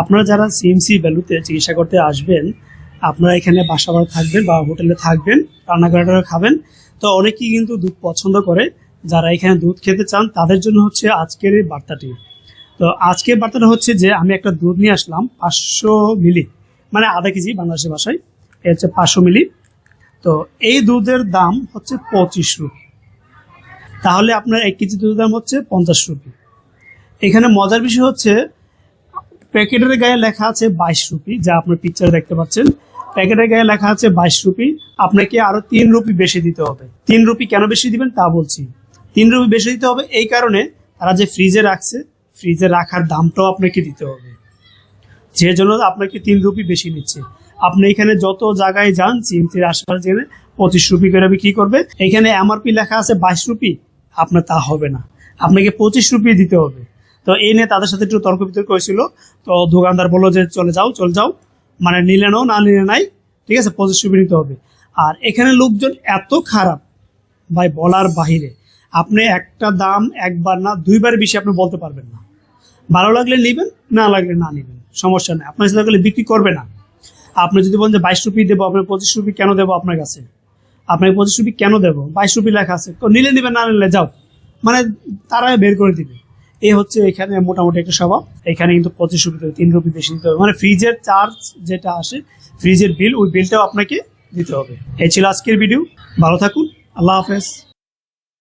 আপনারা যারা সিএমসি ভ্যালুতে চিকিৎসা করতে আসবেন, আপনারা এখানে বাসা ভাড়া থাকবেন বা হোটেলে থাকবেন রান্না করে খাবেন। তো অনেকেই কিন্তু দুধ পছন্দ করে। যারা এখানে দুধ খেতে চান, তাদের জন্য হচ্ছে আজকের এই বার্তাটি। তো আজকের বার্তাটা হচ্ছে যে, আমি একটা দুধ নিয়ে আসলাম, পাঁচশো মিলি মানে আধা কেজি বাংলাদেশের ভাষায়। এ হচ্ছে পাঁচশো মিলি। তো এই দুধের দাম হচ্ছে পঁচিশ রুপি। তাহলে আপনার এক কেজি দুধের দাম হচ্ছে পঞ্চাশ রুপি। এখানে মজার বিষয় হচ্ছে প্যাকেটের গায়ে লেখা আছে বাইশ রুপি, যা আপনার পিকচার দেখতে পাচ্ছেন। প্যাকেটের গায়ে লেখা আছে বাইশ রুপি। আপনাকে আরও তিন রুপি বেশি দিতে হবে। তিন রুপি কেন বেশি দিবেন তা বলছি। তিন রুপি বেশি দিতে হবে এই কারণে তারা যে ফ্রিজে রাখছে ফ্রিজে রাখার দামটাও আপনাকে দিতে হবে। যে জন্য আপনাকে তিন রুপি বেশি নিচ্ছে আপনি এখানে যত জায়গায় যান চিমচির আশপাশে যেখানে পঁচিশ রুপি করে বিক্রি করবে এখানে এমআরপি লেখা আছে বাইশ রুপি। আপনার তা হবে না। আপনাকে পঁচিশ রুপি দিতে হবে। তো এই নিয়ে তাদের সাথে একটু তর্ক বিতর্ক হয়েছিল। তো দোকানদার বলল যে, চলে যাও চলে যাও। মানে নিলে নাও, না নিলে নাই, ঠিক আছে রুপি নিতে হবে। আর এখানে লোকজন এত খারাপ, ভাই, বলার বাহিরে। আপনি একটা দাম একবার না, দুইবার বেশি আপনি বলতে পারবেন না। ভালো লাগলে নেবেন, না লাগলে না নেবেন, সমস্যা নেই। আপনার সাথে লাগলে বিক্রি করবে না। আপনি যদি বলেন যে বাইশ রুপি দেবো আপনার পঁচিশ রুপি কেন দেবো আপনার কাছে? আপনাকে পঁচিশ রুপি কেন দেবো? বাইশ রুপি লেখা আছে। নিলে নিবে না নিলে যাও। মানে তারা বের করে দিবে। এই হচ্ছে এখানে মোটামুটি একটা স্বভাব। এখানে কিন্তু পঁচিশ রুপি থেকে তিন রুপি বেশি দিতে হবে। মানে ফ্রিজের চার্জ যেটা আসে, ফ্রিজের বিল ওই বিলটাও আপনাকে দিতে হবে। এই ছিল আজকের ভিডিও ভালো থাকুন। আল্লাহ হাফেজ।